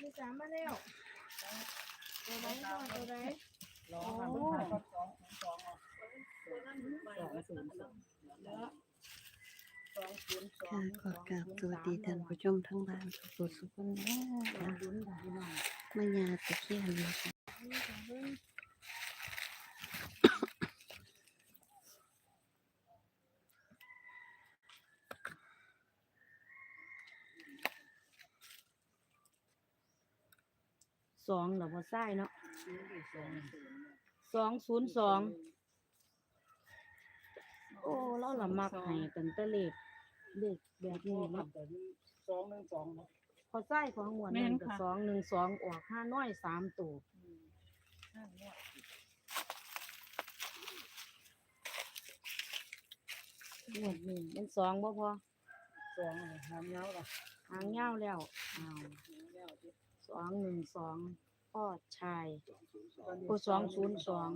ที่สามมาแล้วตัวไหนพ่อตัวไหนรอค่ะเพิ่งหาก็สองสองเอาสองศูนย์สองสองศูนย์สอค่ะขอกราบสวัสดีท่านผู้ชมทั้งบ้านทุกคนทุกคนนะมายาตะเคียนนะคะ สองเหรอบ่ใช่เนาะสองศูนย์สองโอ้เราละมักให้กันแต่เลขเลขแบบนี้เนาะสองหนึ่งสองเนาะพอใช่ของหัวหนึ่งกับสองหนึ่งสองออกห้าน้อยสามตัวหมวดหนึ่งเป็นสองบ่พอสองเลยหามเงาละหางยาวแล้วอ้าว สองหนึ่งสองพ่อชายโอ้สองศูนย์สอง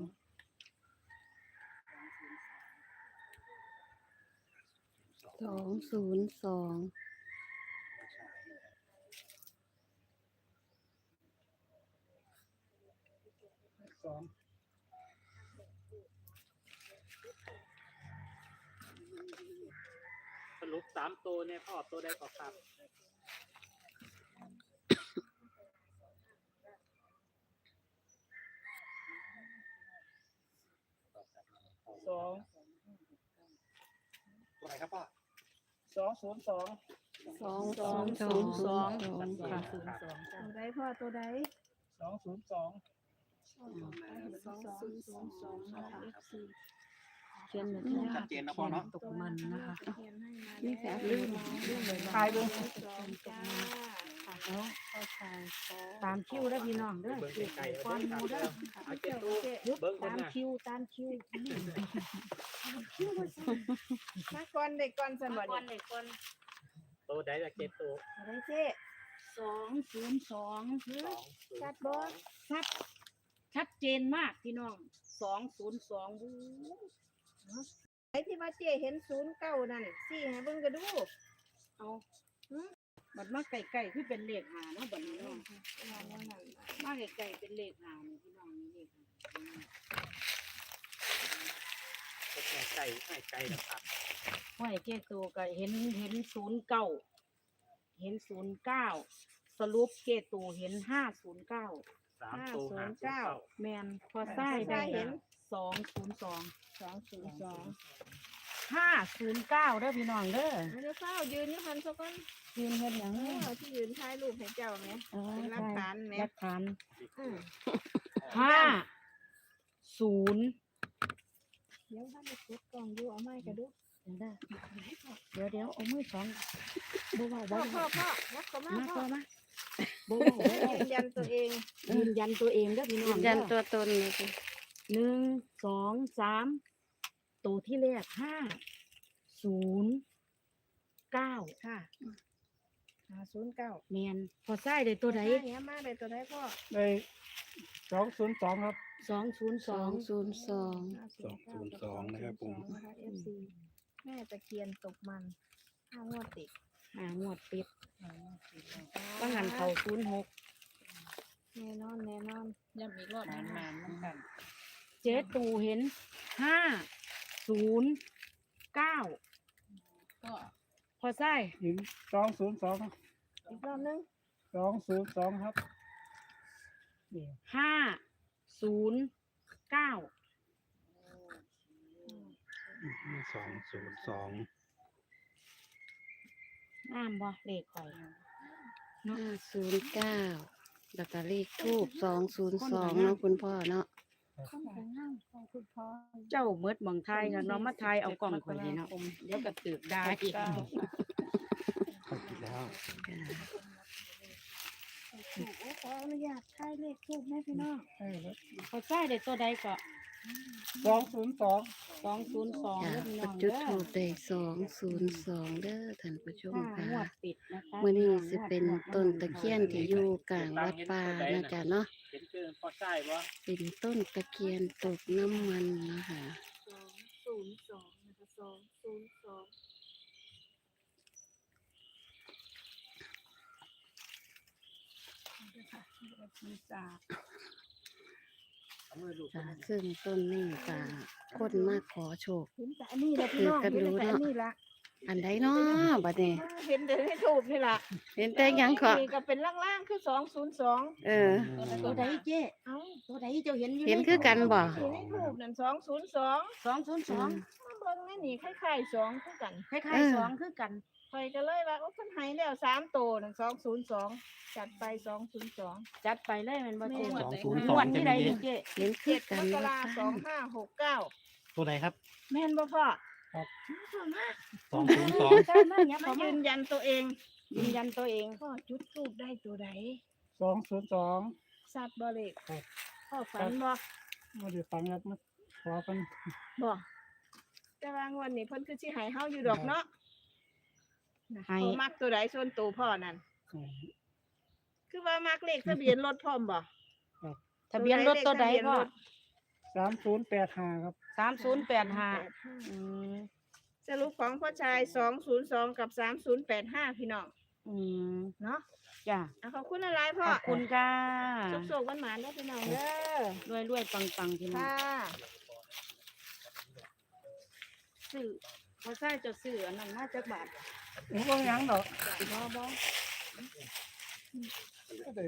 สองศูนย์สองสองสรุปสามตัวเนี่ยพ่อตัวใดก็ครับ สองตัวไหนครับพ่อสองศูนย์สองสองสองศูนย์สองค่ะศูนย์สองตัวไหนพ่อตัวไหนสองศูนย์สองสองศูนย์สองสองนะคะ FC เขียนแบบชัดเจนนะพ่อเนาะ ตกมันนะคะเขียนให้มานี่แบบลืลืมมลืมเลยทายเบิ่งสองจ้าเอาตามคิวแล้วพี่น้องเด้อเบิ้งไกลๆควาเอามเบิ้งมูเด้อเอาเจ็ดตู้ยุดเบิ้งคนตามน่ะคิวตามคิวมาก่อนเด็กก่อนสมบัติก่อนเลยก่อนตัวใดจะเจ็ดตัวอะไรเจ๊สองศูนย์สองสองศูนชัดย์บอชัดชัดเจนมากพี่น้องสองศูนย์สองบู๊ ไอ้ที่ว่าเจ๊เห็นศูนย์เก้านั่นสี่ให้เบิ่งก็ดูเอาบัดมาไก่ๆคือเป็นเลขหาเนาะบัดนี้เนาะว่าแนวนั้นน่ะมาไก่ๆเป็นเลขหานี่พี่น้องนี่เลขหาเป็นไงไก่ให้ไก่นะครับห้อยเจ้ตัวก็เห็นเห็นศูนย์เก้าเห็นศูนย์เก้าสรุปเกตูเห็นห้าศูนย์เก้าสามตัวหาศูนย์เก้า แมนพอใต้ได้ สองศูนย์สองสองศูนย์สองห้าศูนย์เก้าเด้อพี่น้องเด้อไม่ได้เฝ้ายืนนี่พันสักคนยืนเห็นอย่างเอนี้อที่ยืนถ่ายรูปให้เจ้าไหมอ๋อเป็นหลักฐานไหมหลักฐานอืมห้าศูนย์เดี๋ยวถ้าไปกดกล่องดูเอาไม้กระดูเดี๋ยวเดี๋ยวเอามือสองบ่เบาพ่อบ่พ่อเบาพ่อวัดเขามามาพ่พ่ออมาบ่เบาบ่เบายืนยันตัวเองยืนยันตัวเองเด้อพี่น้ยืองนเด้ยันอตัวตนเลยค่ะ หนึ่งสองสามตัวที่แรกห้าศูนย์เก้าค่ะห้าศูนย์เก้าแมนพอใส่ได้ตัวใดเนี้ยมาได้ตัวใดพ่อได้สองศูนย์สองครับสองศูนย์สสอองงศูนย์สองสองศูนย์สองนะครับผมนะคะ FC แม่ตะเคียนตกมันห้างวดติดหางวดปิดว่างันเขาศูนย์หกแน่นอนแน่นอนย้ำอีกรอบนานนานๆกัน เจ๊ตูเห็นห้าศูนย์เก้าพอใส่หญิงสองศูนย์สองอีกรอบนึงสองศูนย์สองครับนี่ห้าศูนย์เก้าสองศูนย์สองน้ำบ่เลขข่อยห้าศูนย์เก้าแล้วก็เลขทูบสองศูนย์สองเนาะคุณพ่อเนาะ ข้างของน้ำของคุณพ่อเจ้าเมิดเมืองไทยค่ะเนาะมาไทยเอากล่องข่อยนี่เนาะเดี๋ยวก็ตึกได้อีกเข้าผิดแล้ว ถูกโอ้ขออนุญาตถ่ายเลขทูบแม่พี่น้องให้เลยพอใส่ได้ตัวใดก็สองศูนย์สองสองศูนย์สองจ้ะเด้อพี่ปัน้จองจุเด้ดทูอบได้สองศูนย์สองเด้อท่านผู้ชมห้างวค่ะดปิดนะคะ มื่อนี้สิเป็นต้นตะเคียนที่อยู่กลางวัดป่านะจ๊ะเนาะ เห็นคือพ่อใช่บ่เป็นต้นตะเคียนตกน้ำมันนะคะสองศูนย์สองนะคะสองศูนย์สองมีสากเอามือลูกค่ะซึ่งต้นนี้ก็คนมาขอโชค เห็นแต่อันนี้แหละพี่น้องคือกันเห็นรู้แต่เนาะอันนี้ละ อันใดเนาะบัดนี้ เห็นแต่ให้ถูกนี่ล่ะเห็นแต่หยังขอนี่ก็เป็นล่างๆคือสองศูนย์สองเออ ตัวใดเจ๊เอ้าตัวใดเจ้าเห็นอยู่เห็นคือกันบ่ อยู่ในถูกนั่นสองศูนย์สองสองศูนย์สองมาเบิ่งในนี่คล้ายๆสองคือกันคล้ายเออ ๆสองคือกัน คอยก็เลยว่าโอ้คนใหายแล้วสามโตนั่นสองศูนย์สองจัดไปสองศูนย์สองจัดไปเลยแมันบ่เจ๊แม่สองศูนย์งสอวงดใช่ที่ไหมใดเจ๊เจ๊เห็นคืเจ็อดกัมนกว่าราสองห้าหกเก้าตัวไหนครับ แม่นบ่พ่อ สองศูนย์สองใช่มาเนี่ยมาเขามายืนยันตัวเองยืนยันตัวเอง พ่อจุดทูบได้ตัวใดสองศูนย์สองสัตว์บ่เล็กครับพ่อฝันบ่มาดูฟังครับมาขอกันบ่แต่ว่างวันนี้เพิ่นคือสิให้เฮาอยู่ดอกเนาะนะให้ พ่อมักตัวใดส่วนตัวพ่อนั่นคือว่ามักเลขทะเบียนรถพร้อมบ่ทะเบียนรถตัวใดพ่อ สามศูนย์แปดห้าครับ สามศูนย์แปดห้าอืมสรุปของพ่อชาย202กับ3085พี่น้องอืมเนาะจ้ะอะขอบคุณอะไรพ่อขอบคุณค่ะสุขๆหวานๆเด้อพี่น้องเด้อรวยรวยๆปังปังๆพี่น้องค่ะซื้อพอใช่จะซื้ออันนั้นมาจากบาทผมก็ยังดอก บ่บ่ ก็ได้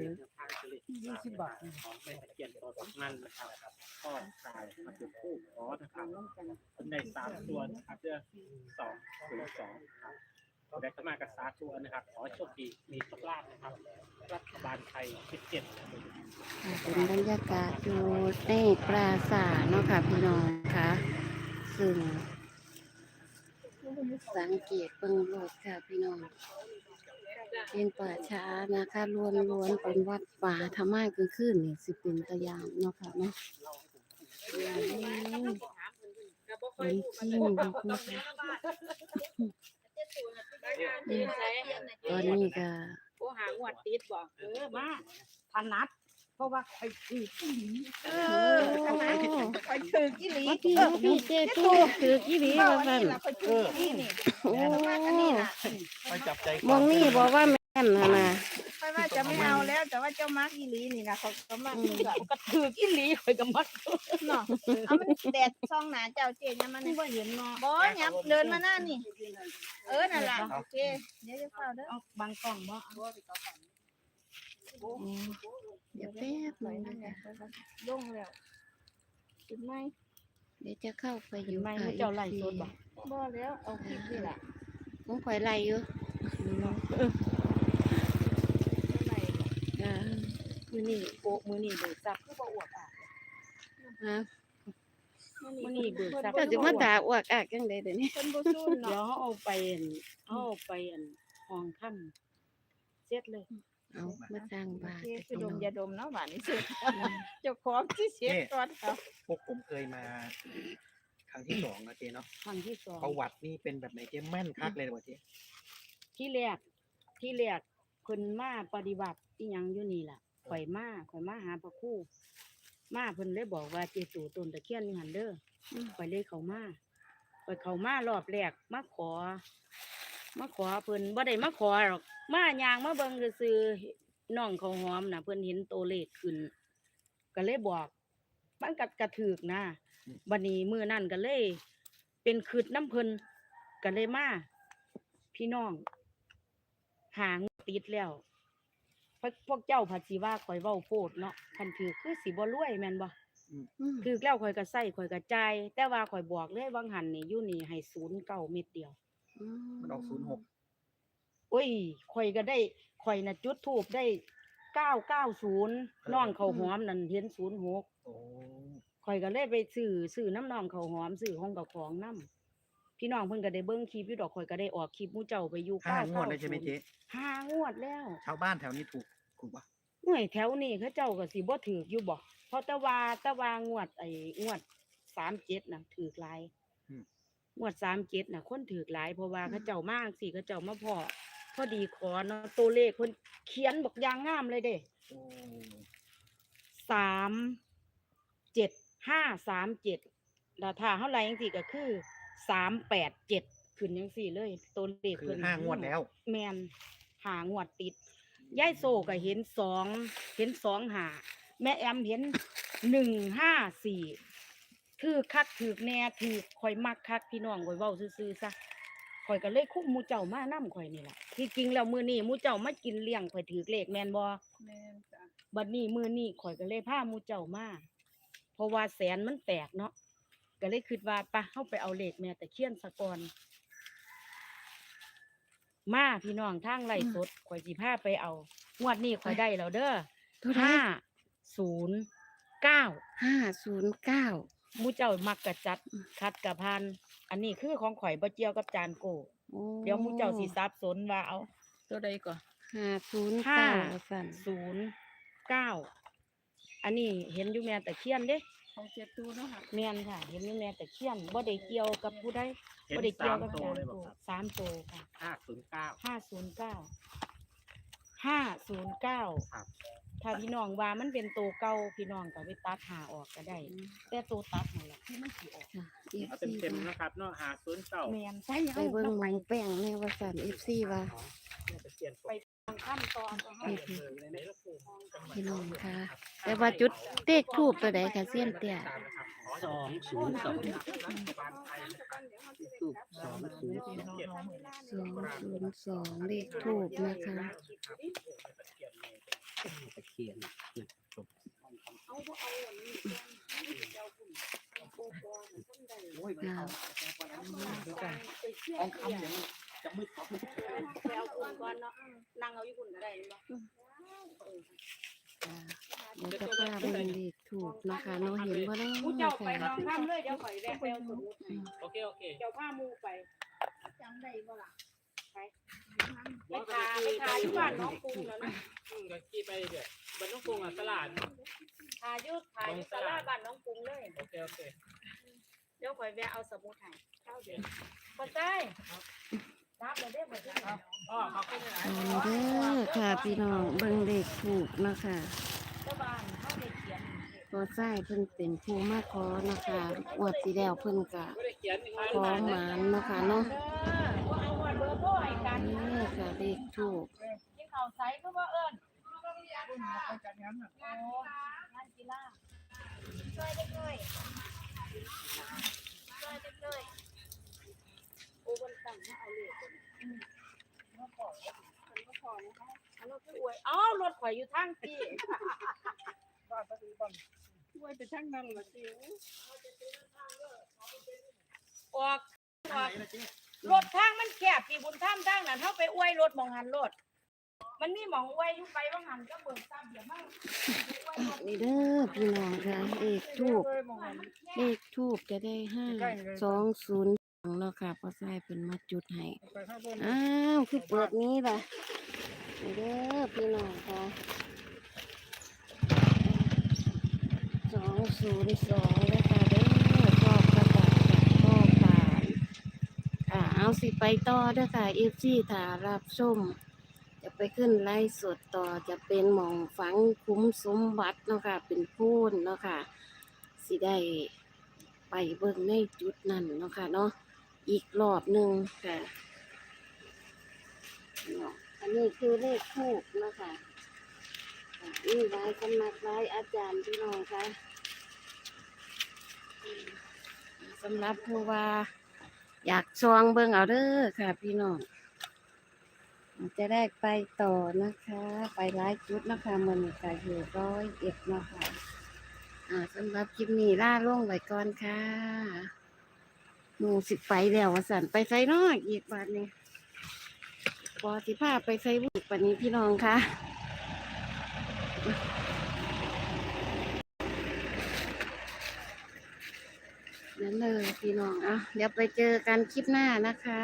ยี่สิบบาทของแม่ตะเคียนตัวสำนันนะครับก็ตายมาจุดคู่ขอนะครับคนได้สามตัวนะครับเพื่อสองศูนย์สองครับได้เข้ามากับสาธุนะครับ ขอโชคดีมีโชคลาภนะครับ รัฐบาลไทยสิบเจ็ดเป็นบรรยากาศอยู่ในปราสาทเนาะค่ะพี่น้องค่ะซึ่งสังเกตเบิ่งโลดค่ะพี่น้อง เป็นป่าช้านะคะล้วนล้วนๆเป็นวัดป่าธรรมะกลางคืนนี่สิเป็นตะยามเนาะค่ะเนาะอืมเป็นจริงดูนะคะอืมตอนนี้ก็โอ้หางวดติดบ่เออมาถนัด เพราะว่าใครถือผู้หญิงเออทำไมคอยถือกี่หลีว่าพี่พี่เจ้พี่ถือกี่หลีเอว่าอซั่นนี่ล่ะคอยถือกี่นี่โอ้มากอันนี้น่ะไปจับใจมองนี่บอกว่าแม่นหั่นน่ะคอยว่าจะไม่เอาแล้ว แต่ว่าเจ้ามักอีหลีนี่นะเขาก็มักเกิดก็ถือกินหลีข่อยก็มักเนาะเอามันแดดซ่องหนาเจ้าเจยังมันนี่ว่าเห็นเนาะบ่ยับเดินมาหน้านี่ เออนั่นล่ะโอเคเดี๋ยวจะเข้าเด้อเอาบางกล่องบ่อ๋อ เดี๋ยวแป๊บหไหลนึงนั่นนะไงคะลงแล้วจุดไหมเดี๋ยวจะเข้าไปอยู่ไหมค่ะเจ้าไล่สดบ่บ่แล้วเอาคลิปนี่แหละผมข่อยไล่อยู่ไหลมือนี้โปะมือนี้เบิกทรัพย์คือบ่อวกอะฮะมือนี้เบิกทรัพย์เจ้าสิมาด่าอวกอากจังได๋เดี๋ยวนี้เพิ่นบ่สู้เดี๋ยวเอาไปเอาไปอันห้องค่ำเสร็จเลย เอามาสร้างบาโอทเคให้คือพี่ดน้อมงยาดมเนาะหวานที่สุดเจ้าของที่เสียก่อนครับพวกผมเคยมา ครั้งที่สองนะเจ๊เนาะครั้งที่สองประวัตินี่เป็นแบบไหนเจ๊แม่นคักเลยนะวะเจ๊ที่แรกที่แรกเพิ่นมาปฏิบัติอีหยังอยู่นี่ล่ะข่อยมาข่อยมาหาพระครูมาเพิ่นเลยบอกว่าเจตูต้นตะเคียนอยู่หั่นเด้ออข่อยเลยเข้ามาข่อยเข้ามารอบแรกมาขอ มาขอเพิ่นบ่ได้มาขอหรอกมาย่างมาเบิ่งซื่อๆน้องเขาวหอมน่ะเพิ่นเห็นตัวเลขขึ้น ก็เลยบอกมันกัดกระถือกนะบัดนี้มื้อนั้นก็เลย เป็นคืดน้ำเพิ่นก็เลยมาพี่น้อง หางติดแล้วพวกพวกเจ้าผัดสิว่าข่อยเว้าโพดเนาะคันถือคือสิบ่รวยแม่นบ่อืมถือแล้วข่อยก็ใส่ข่อยก็จ่ายแต่ว่าข่อยบอกเลยบางหันนี่อยู่นี่ให้ศูนย์เก้าเม็ดเดียว มันออกศูนย์หกโอ้ยข่อยก็ได้ข่อยน่ะจุดทูบได้เก้าเก้าศูนย์น้องเขาวหอมนั่นเห็นศูนย์หกโอ้ข่อยก็เลยไปซื้อซื้อน้ำน้องเขาวหอมซื้อห้องกับของน้ำพี่น้องเพิ่นก็ได้เบิ่งคลิปอยู่ดอกข่อยก็ได้ออกคลิปหมู่เจ้าไปอยู่ห้าเก้างวดเลยใช่ไหมเจ๊ห้างวดแล้ว ชาวบ้านแถวนี้ถูกถูกปะหน่วยแถวนี้เขาเจ้าก็สิบ่ถือกอยู่บ่เพราะแตะวาแตะวางวดไอ้งวดสามเจ็ดน่ะถือกหลาย งวดสามเจ็ดน่ะ คนถือกหลายเพราะว่าเขาเจ้ามากสิเขาเจ้ามาพอพอดีขอเนาะตัวเลขคนเขียนบอกอยางงามเลยเด้โอ้สามเจ็ดห้าสามเจ็ดแล้วถ้าเท่าไรจังสี่ก็คือสามแปดเจ็ดขึ้นจังสี่เลยตัวเลขคือเพิ่นห้างวดแล้ว แมนหางวดติดยายโซก็เห็นสองเห็นสองหาแม่แอมเห็นหนึ่งห้าสี่ ถือคักถือแน่ถือข่อยมักคักพี่น้องข่อยเว้าซื่อๆซะข่อยก็เลยคุ้มหมูเจ้ามานํข่อยนี่แหละที่จริงแล้วมื้อนี้หมูเจ้ามากินเลี้ยงข่อยถือเลขแม่นบ่แม่นจ้ะบัดนี้มื้อนี้ข่อยก็เลยพาหมูเจ้ามาเพราะว่าแสนมันแตกเนาะก็เลยคิดว่าปะเฮาไปเอาเลขแม่ตะเคียนสะก่อนมาพี่น้องทางไร่สดข่อยสิพาไปเอางวดนี้ข่อยได้แล้วเด้อตัวใดห้าศูนย์เก้าห้าศูนย์เก้าห มูเจ้ามักกะจัดคัดกะพันอันนี้คือของข่อยบ่เกี่ยวกับจานโกเดี๋ยวหมูเจ้าสิสับสนว่าเอาตัวใดก่อนห้าศูนย์ห้าเก้าสั่นศูนย์เก้าอันนี้เห็นอยู่แม่ตะเคียนเด้ของเจ็ดตัวเนาะค่ะแม่นค่ะ เห็นอยู่แม่ตะเคียนบ่ได้เกี่ยวกับผู้ใดเห็นบ่ได้เกี่สายวมกับโตจานเลยโกบอกครับสามโตค่ะห้าศูนย์เก้าห้าศูนย์เก้าห้าศูนย์เก้าครับ ถ้าพี่น้องว่ามันเป็นโตเก่าพี่น้องก็ไปตัดหาออกก็ได้ แต่โตตัดนั่นแหละที่มันสิออกค่ะเอฟเอาซีเต็มๆนะครับเนาะห้าศูนย์เก้าแม่นใช่ไปเบิ่งหมองแป้งในว่าสั่นเอฟซีว่าตะเคียนตกทางขั้นตอนก็ให้นี่คือพี่น้องค่ะ แต่ว่าจุดเลขทูบตัวใดค่ะเสี้ยนเตี้ยสองศูนย์สองทูบสองศูนย์สองสองศูนย์สองเลขทูบนะคะ ตะเคียนนะจบค่ะของคำเดี๋ยวมันจะมืดครับไปเอาคุณก่อนเนาะนั่งเอาอยู่คุณก็ได้เนาะเดี๋ยวจะพาเบิ่งเลขทูบนะคะเนาะเห็นว่าเนาผู้เจ้าไปลองทำเลยเดี๋ยวข่อยแวะไปเอาสมุดโอเคโอเคเดี๋ยวพามูไปจำได้บ่ล่ะ ไปทาไปทาอยู่บ้านน้องกรุงแล้วนะอืมก็ขี่ไปเดี๋ยวบรรทุกพงอะตลาด ทาอยู่ทาอยู่ตลาดบ้านน้องกรุงเลย โอเคโอเคเดี๋ยวข่อยแวะเอาสมุดให้เข้าเดี๋ยวพอใจรับเลยเด้อบ่ได้อ๋อขอบคุณนะเอาเด้อค่ะพี่น้องเบิ่งเลขทูบนะคะเจ้าบ้านเฮาได้เขียนพอใส่เพิ่นเป็นผู้มาขอนะคะอวดสีแล้วเพิ่นก็ไม่ได้เขียนอีกขอหมานเนาะค่ะเนาะ เด้อ เลขทูบกินข้าวไสคือว่าเอิ้นรุ่นบ่ไปจัดงาะโอ้งานกีฬาช่วยเด็กหน่อยช่วยเด็กหน่อยโอ้บนตังมาเอาเลยคนอืมาขอคนมาขอนะคะอันนั้นคืออวยอ้าวรถข่อยอยู่ทางพี่บ้านปฏิบัติช่วยไปทั้งนั้นล่ะสิออกออก รถทางมันแคบพี่บุญท่ามทางนั้นเฮาไปอวยรถหมองหันรถมันมีหมองอวยอยู่ไปว่างหันก็เบิกตามเดี๋ยวมาอวยรถนี่เด้อพี่น้องค่ะเลขทูบเคยมองเห็นเลขทูบจะได้ห้าสองศูนย์สองเนาะค่ะพอใส่เพิ่นมาจุดให้ไปข้างบนอ้าวคือเปิดนี้ล่ะนี่เด้อพี่น้องค่ะสองศูนย์สองนะคะเด้อชอบกระดาษกับพ่อปานค่ะ เอาสิไปต่อเด้อค่ะเอฟซีถ้ารับชม จะไปขึ้นไล่สดต่อจะเป็นหมองฝังคุ้มสมบัติเนาะค่ะ เป็นพูนเนาะค่ะ สิได้ไปเบิ่งในจุดนั้นเนาะค่ะเนาะอีกรอบหนึ่งค่ะเนาะอันนี้คือเลขทูบเนาะค่ะอ่านี่หลายสำนักหลายอาจารย์พี่น้องค่ะสำหรับผู้ว่า อยากซองเบิ่งเอาเด้อค่ะ พี่น้องจะได้ไปต่อนะคะ ไปหลายจุดนะคะมันก็อยู่ร้อยเอ็ดนะคะอ่าสำหรับคลิปนี้ล่าล่วงไว้ก่อนค่ะหมูสิไปแล้วสันไปใส่น้อยอีกบาทนี้พอสิพาไปใส่บุกปันนี้พี่น้องค่ะ นั่นเลยพี่น้องอะเดี๋ยวไปเจอกันคลิปหน้านะคะ